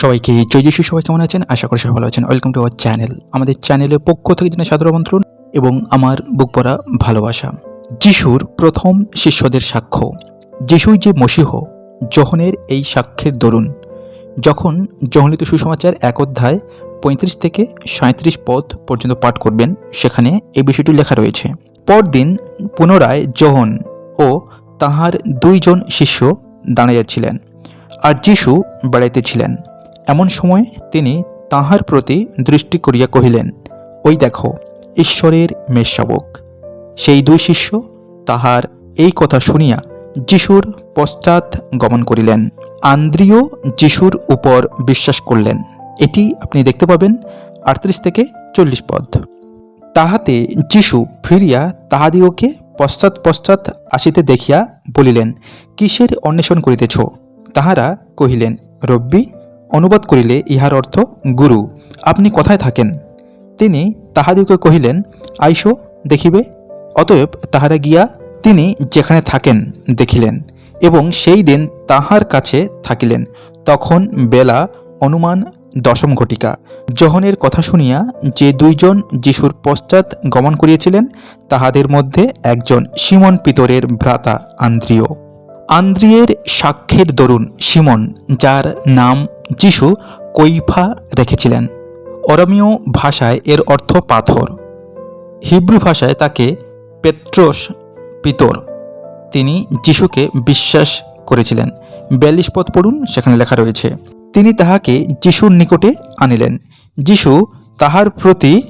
সবাইকে জয় যিশু সবাই কেমন আছেন? আশা করি সবাই ভালো আছেন। ওয়েলকাম টু আওয়ার চ্যানেল আমাদের চ্যানেলের পক্ষ থেকে জানাই সাদর আমন্ত্রণ এবং আমার বুক পড়া ভালোবাসা। যিশুর প্রথম শিষ্যদের সাক্ষ্য। যিশুই যে মসীহ, জহনের এই সাক্ষ্যের দরুন। যখন জহলিত সুসমাচার এক অধ্যায় পঁয়ত্রিশ থেকে সাঁত্রিশ পদ পর্যন্ত পাঠ করবেন, সেখানে এই বিষয়টি লেখা রয়েছে। পরদিন পুনরায় জহন ও তাহার দুইজন শিষ্য দাঁড়াইয়াছিলেন। আর যিশু বেড়াইতেছিলেন। এমন সময় তিনি তাহার প্রতি দৃষ্টি করিয়া কহিলেন, ওই দেখো, ঈশ্বরের মেষশাবক। সেই দুই শিষ্য তাহার এই কথা শুনিয়া যিশুর পশ্চাৎ গমন করিলেন, আন্দ্রিয় যিশুর উপর বিশ্বাস করলেন। এটি আপনি দেখতে পাবেন আটত্রিশ থেকে চল্লিশ পদ। তাহাতে যিশু ফিরিয়া তাহাদিগকে পশ্চাৎ পশ্চাৎ আসিতে দেখিয়া বলিলেন, কিসের অন্বেষণ করিতেছ? তাহারা কহিলেন, রব্বি অনুবাদ করিলে ইহার অর্থ, গুরু, আপনি কোথায় থাকেন। তিনি তাহাদিগকে কহিলেন, আইসো, দেখিবে। অতএব তাহারা গিয়া তিনি যেখানে থাকেন দেখিলেন এবং সেই দিন তাহার কাছে থাকিলেন। তখন বেলা অনুমান দশম ঘটিকা। জহনের কথা শুনিয়া যে দুইজন যিশুর পশ্চাৎ গমন করিয়াছিলেন, তাহাদের মধ্যে একজন সিমন পিতরের ভ্রাতা আন্দ্রিয়। আন্দ্রিয়ের সাক্ষ্যের দরুন সিমন, যার নাম যিশু কৈফা রেখেছিলেন। অরমীয় ভাষায় এর অর্থ পাথর। হিব্রু ভাষায় তাকে পেট্রোস পিতর। তিনি যিশুকে বিশ্বাস করেছিলেন। বিয়াল্লিশ পদ পড়ুন, সেখানে লেখা রয়েছে, তিনি তাহাকে যিশুর নিকটে আনিলেন। যিশু তাহার প্রতি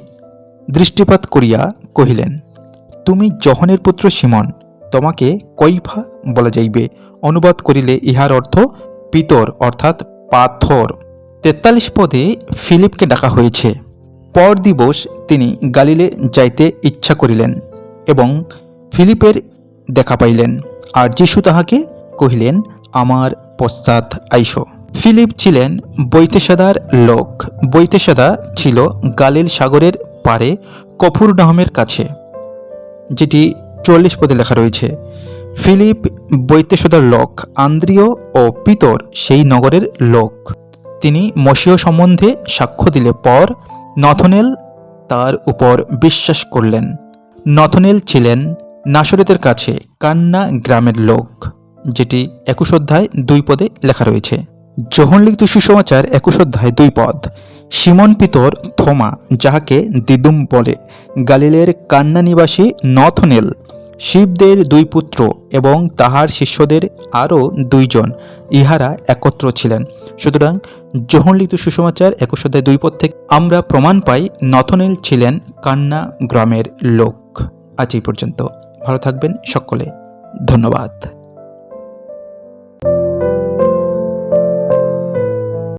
দৃষ্টিপাত করিয়া কহিলেন, তুমি জহনের পুত্র সিমন, তোমাকে কৈফা বলা যাইবে। অনুবাদ করিলে ইহার অর্থ পিতর, অর্থাৎ পাথর। তেতাল্লিশ পদে ফিলিপকে ডাকা হয়েছে। পর দিবস তিনি গালিলে যাইতে ইচ্ছা করিলেন এবং ফিলিপের দেখা পাইলেন। আর যিশু তাহাকে কহিলেন, আমার পশ্চাৎ আইস। ফিলিপ ছিলেন বৈতেসাদার লোক। বৈতেসাদা ছিল গালিল সাগরের পারে কফুর নাহমের কাছে, যেটি চল্লিশ পদে লেখা রয়েছে। ফিলিপ বৈতেসদার লোক, আন্দ্রিয় ও পিতর সেই নগরের লোক। তিনি মসীয় সম্বন্ধে সাক্ষ্য দিলে পর নথনেল তার উপর বিশ্বাস করলেন। নথনেল ছিলেন নাসরেতের কাছে কান্না গ্রামের লোক, যেটি একুশ অধ্যায় দুই পদে লেখা রয়েছে। জহন লিখিত সুসমাচার একুশ অধ্যায় দুই পদ, সিমন পিতর থোমা, যাহাকে দিদুম বলে, গালিলের কান্না নিবাসী নথনেল শিবদের দুই পুত্র এবং তাহার শিষ্যদের আরও দুইজন, ইহারা একত্র ছিলেন। সুতরাং জহনলিত সুসমাচার একুশ অধ্যায় দুই পথ থেকে আমরা প্রমাণ পাই নথনেল ছিলেন কান্না গ্রামের লোক। আজ এই পর্যন্ত। ভালো থাকবেন সকলে। ধন্যবাদ।